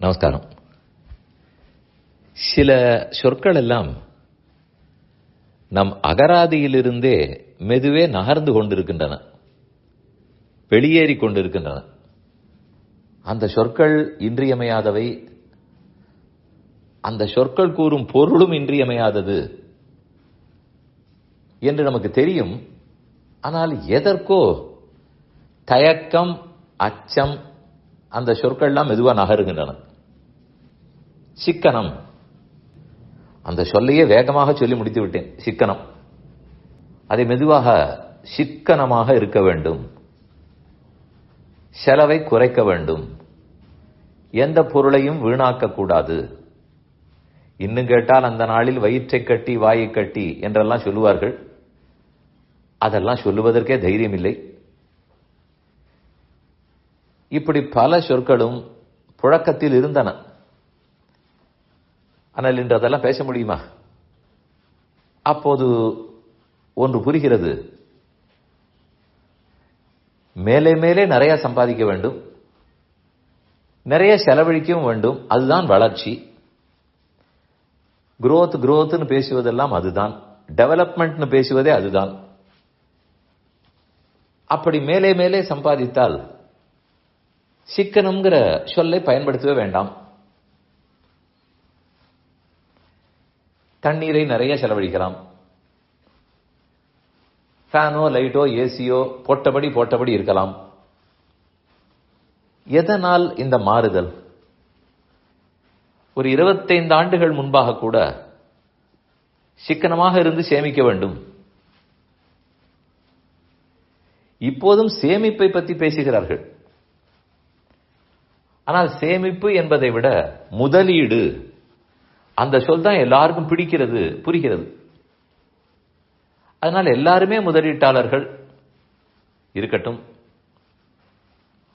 நமஸ்காரம். சில சொற்கள் எல்லாம் நம் அகராதியிலிருந்தே மெதுவே நகர்ந்து கொண்டிருக்கின்றன. வெளியேறி கொண்டிருக்கின்றன. அந்த சொற்கள் இன்றியமையாதவை. அந்த சொற்கள் கூறும் பொருளும் இன்றியமையாதது என்று நமக்கு தெரியும். ஆனால் எதற்கோ தயக்கம் அச்சம் அந்த சொற்கள்லாம் மெதுவாக நகருகின்றன. சிக்கனம். அந்த சொல்லையே வேகமாக சொல்லி முடித்து விட்டேன். சிக்கனம். அதை மெதுவாக சிக்கனமாக இருக்க வேண்டும். செலவை குறைக்க வேண்டும். எந்த பொருளையும் வீணாக்க கூடாது. இன்னும் கேட்டால் அந்த நாளில் வயிற்றை கட்டி வாயை கட்டி என்றெல்லாம் சொல்லுவார்கள். அதெல்லாம் சொல்லுவதற்கே தைரியம் இல்லை இப்படி பல சொற்களும் புழக்கத்தில் இருந்தன. ஆனால் இன்று அதெல்லாம் பேச முடியுமா? அப்போது ஒன்று புரிகிறது. மேலே மேலே நிறைய சம்பாதிக்க வேண்டும். நிறைய செலவழிக்கவும் வேண்டும். அதுதான் வளர்ச்சி. குரோத் குரோத்னு பேசுவதெல்லாம் அதுதான். டெவலப்மெண்ட்னு பேசுவதே அதுதான். அப்படி மேலே மேலே சம்பாதித்தால் சிக்கனம்ங்கிற சொல்லை பயன்படுத்தவே வேண்டாம். தண்ணீரை நிறைய செலவழிக்கலாம் ஃபேனோ லைட்டோ ஏசியோ போட்டபடி போட்டபடி இருக்கலாம். எதனால் இந்த மாறுதல்? ஒரு இருபத்தைந்து ஆண்டுகள் முன்பாக கூட சிக்கனமாக இருந்து சேமிக்க வேண்டும். இப்போதும் சேமிப்பை பற்றி பேசுகிறார்கள். ஆனால் சேமிப்பு என்பதை விட முதலீடு அந்த சொல் தான் எல்லாருக்கும் பிடிக்கிறது புரிகிறது. அதனால் எல்லாருமே முதலீட்டாளர்கள் இருக்கட்டும்.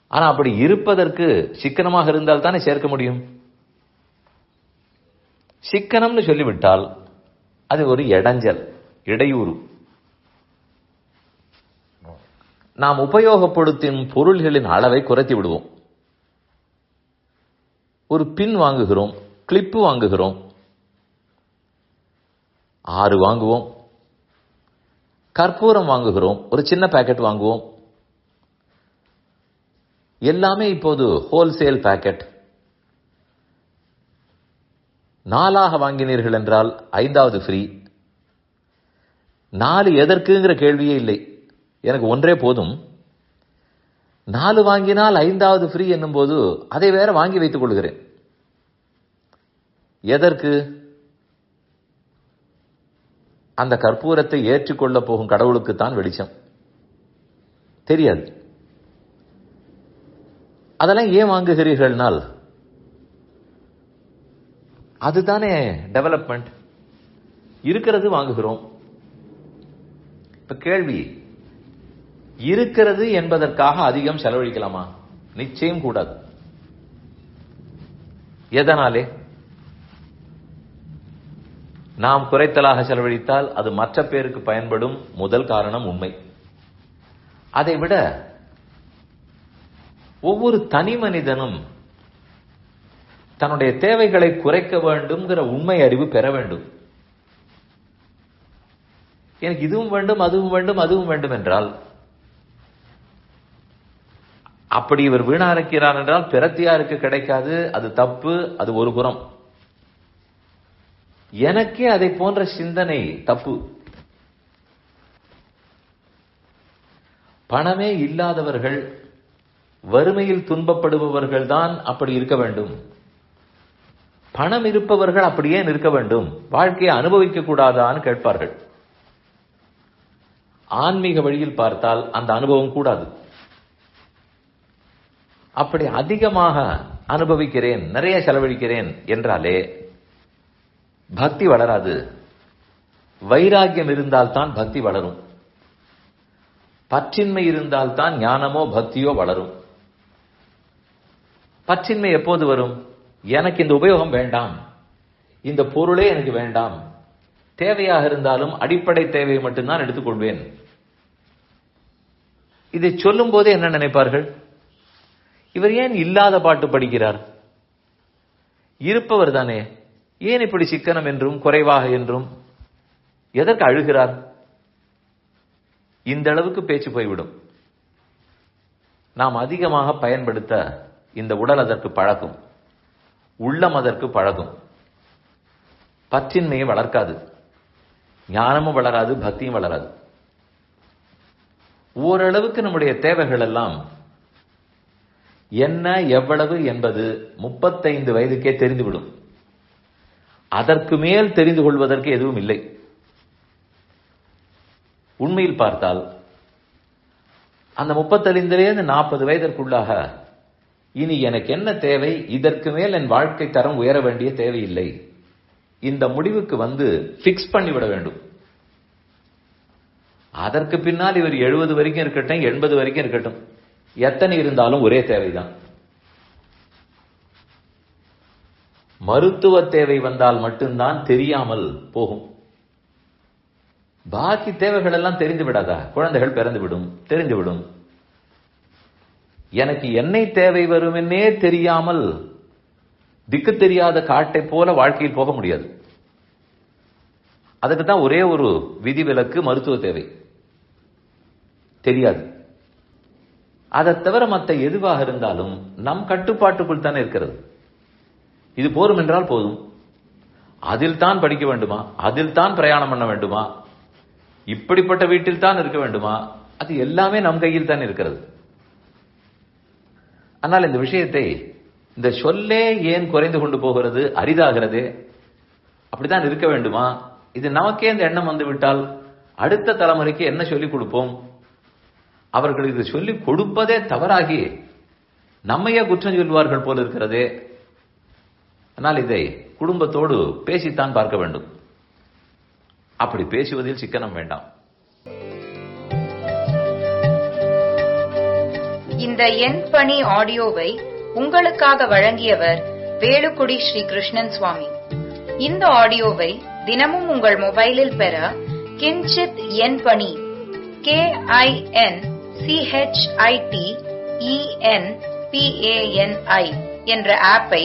ஆனால் அப்படி இருப்பதற்கு சிக்கனமாக இருந்தால் தானே சேர்க்க முடியும்? சிக்கனம்னு சொல்லிவிட்டால் அது ஒரு இடைஞ்சல் இடையூறு. நாம் உபயோகப்படுத்தும் பொருள்களின் அளவை குறைத்து விடுவோம். ஒரு பின் வாங்குகிறோம் கிளிப்பு வாங்குகிறோம். ஆறு வாங்குவோம். கற்பூரம் வாங்குகிறோம். ஒரு சின்ன பேக்கெட் வாங்குவோம். எல்லாமே இப்போது ஹோல்சேல் பேக்கெட் நாலாக வாங்கினீர்கள் என்றால் ஐந்தாவது ஃப்ரீ நாலு எதற்குங்கிற கேள்வியே இல்லை. எனக்கு ஒன்றே போதும். நாலு வாங்கினால் ஐந்தாவது ஃப்ரீ என்னும் போது அதை வேற வாங்கி வைத்துக் கொள்கிறேன். எதற்கு? அந்த கற்பூரத்தை ஏற்றுக்கொள்ள போகும் கடவுளுக்குத்தான் வெளிச்சம். தெரியாது. அதெல்லாம் ஏன் வாங்குகிறீர்கள்னால் அதுதானே டெவலப்மெண்ட் இருக்கிறது வாங்குகிறோம். இப்ப கேள்வி இருக்கிறது என்பதற்காக அதிகம் செலவழிக்கலாமா? நிச்சயம் கூடாது. எதனாலே? நாம் குறைத்தலாக செலவழித்தால் அது மற்ற பேருக்கு பயன்படும் முதல் காரணம் உண்மை. அதை விட ஒவ்வொரு தனி மனிதனும் தன்னுடைய தேவைகளை குறைக்க வேண்டும்ங்கிற உண்மை அறிவு பெற வேண்டும். எனக்கு இதுவும் வேண்டும் அதுவும் வேண்டும் அதுவும் வேண்டும் என்றால் அப்படி இவர் வீணாஇருக்கிறார் என்றால் பிரத்தியாருக்கு கிடைக்காது அது தப்பு அது ஒரு புறம் எனக்கே அதை போன்ற சிந்தனை தப்பு. பணமே இல்லாதவர்கள் வறுமையில் துன்பப்படுபவர்கள் தான் அப்படி இருக்க வேண்டும். பணம் இருப்பவர்கள் அப்படியே நிற்க வேண்டும். வாழ்க்கையை அனுபவிக்க கூடாதான்னு கேட்பார்கள். ஆன்மீக வழியில் பார்த்தால் அந்த அனுபவம் கூடாது. அப்படி அதிகமாக அனுபவிக்கிறேன் நிறைய செலவழிக்கிறேன் என்றாலே பக்தி வளராது. வைராகியம் இருந்தால்தான் பக்தி வளரும். பற்றின்மை இருந்தால்தான் ஞானமோ பக்தியோ வளரும். பற்றின்மை எப்போது வரும்? எனக்கு இந்த உபயோகம் வேண்டாம். இந்த பொருளே எனக்கு வேண்டாம். தேவையாக இருந்தாலும் அடிப்படை தேவையை மட்டும்தான் எடுத்துக்கொள்வேன். இதை சொல்லும் போதே என்ன நினைப்பார்கள்? இவர் ஏன் இல்லாத பாட்டு படிக்கிறார்? இருப்பவர் தானே. ஏன் இப்படி சிக்கனம் என்றும் குறைவாக என்றும் எதற்கு அழுகிறார்? இந்த அளவுக்கு பேச்சு போய்விடும். நாம் அதிகமாக பயன்படுத்த இந்த உடல் அதற்கு பழகும். உள்ளம் அதற்கு பழகும். பற்றின்மையை வளர்க்காது. ஞானமும் வளராது பக்தியும் வளராது. ஓரளவுக்கு நம்முடைய தேவைகள் எல்லாம் என்ன எவ்வளவு என்பது முப்பத்தைந்து வயதுக்கே தெரிந்துவிடும். அதற்கு மேல் தெரிந்து கொள்வதற்கு எதுவும் இல்லை. உண்மையில் பார்த்தால் அந்த முப்பத்தறிந்திலிருந்து நாற்பது வயதிற்குள்ளாக இனி எனக்கு என்ன தேவை? இதற்கு மேல் என் வாழ்க்கை தரம் உயர வேண்டிய தேவையில்லை. இந்த முடிவுக்கு வந்து பிக்ஸ் பண்ணிவிட வேண்டும். அதற்கு பின்னால் இவர் எழுபது வரைக்கும் இருக்கட்டும் எண்பது வரைக்கும் இருக்கட்டும். எத்தனை இருந்தாலும் ஒரே தேவைதான். மருத்துவ தேவை வந்தால் மட்டும்தான் தெரியாமல் போகும். பாக்கி தேவைகள் எல்லாம் தெரிந்து விடாதா? குழந்தைகள் பிறந்து விடும் விடும். எனக்கு என்னை தேவை வருமென்னே தெரியாமல் திக்கு தெரியாத காட்டை போல வாழ்க்கையில் போக முடியாது. அதுக்கு தான் ஒரே ஒரு விதிவிலக்கு மருத்துவ தேவை. தெரியாது. அதை தவிர மற்ற எதுவாக இருந்தாலும் நம் கட்டுப்பாட்டுக்குள் தானே இருக்கிறது. இது போரும் என்றால் போதும். அதில் தான் படிக்க வேண்டுமா? அதில் தான் பிரயாணம் பண்ண வேண்டுமா? இப்படிப்பட்ட வீட்டில் தான் இருக்க வேண்டுமா? அது எல்லாமே நம் கையில் தான் இருக்கிறது. ஆனால் இந்த விஷயத்தை இந்த சொல்லே ஏன் குறைந்து கொண்டு போகிறது? அரிதாகிறது. அப்படித்தான் இருக்க வேண்டுமா? இது நமக்கே இந்த எண்ணம் வந்து விட்டால் அடுத்த தலைமுறைக்கு என்ன சொல்லிக் கொடுப்போம்? அவர்கள் இது சொல்லிக் கொடுப்பதே தவறாகி நம்மையே குற்றம் சொல்வார்கள் போல இருக்கிறதே. ஆனால் இதை குடும்பத்தோடு பேசித்தான் பார்க்க வேண்டும். அப்படி பேசுவதில் சிக்கனம் வேண்டாம். இந்த என் பணி ஆடியோவை உங்களுக்காக வழங்கியவர் வேலுக்குடி ஸ்ரீ கிருஷ்ணன் சுவாமி. இந்த ஆடியோவை தினமும் உங்கள் மொபைலில் பெற கிஞ்சித் எண் பணி கே ஐ என் சிஹெச்ஐடி இஎன் பிஏஎன்ஐ என்ற ஆப்பை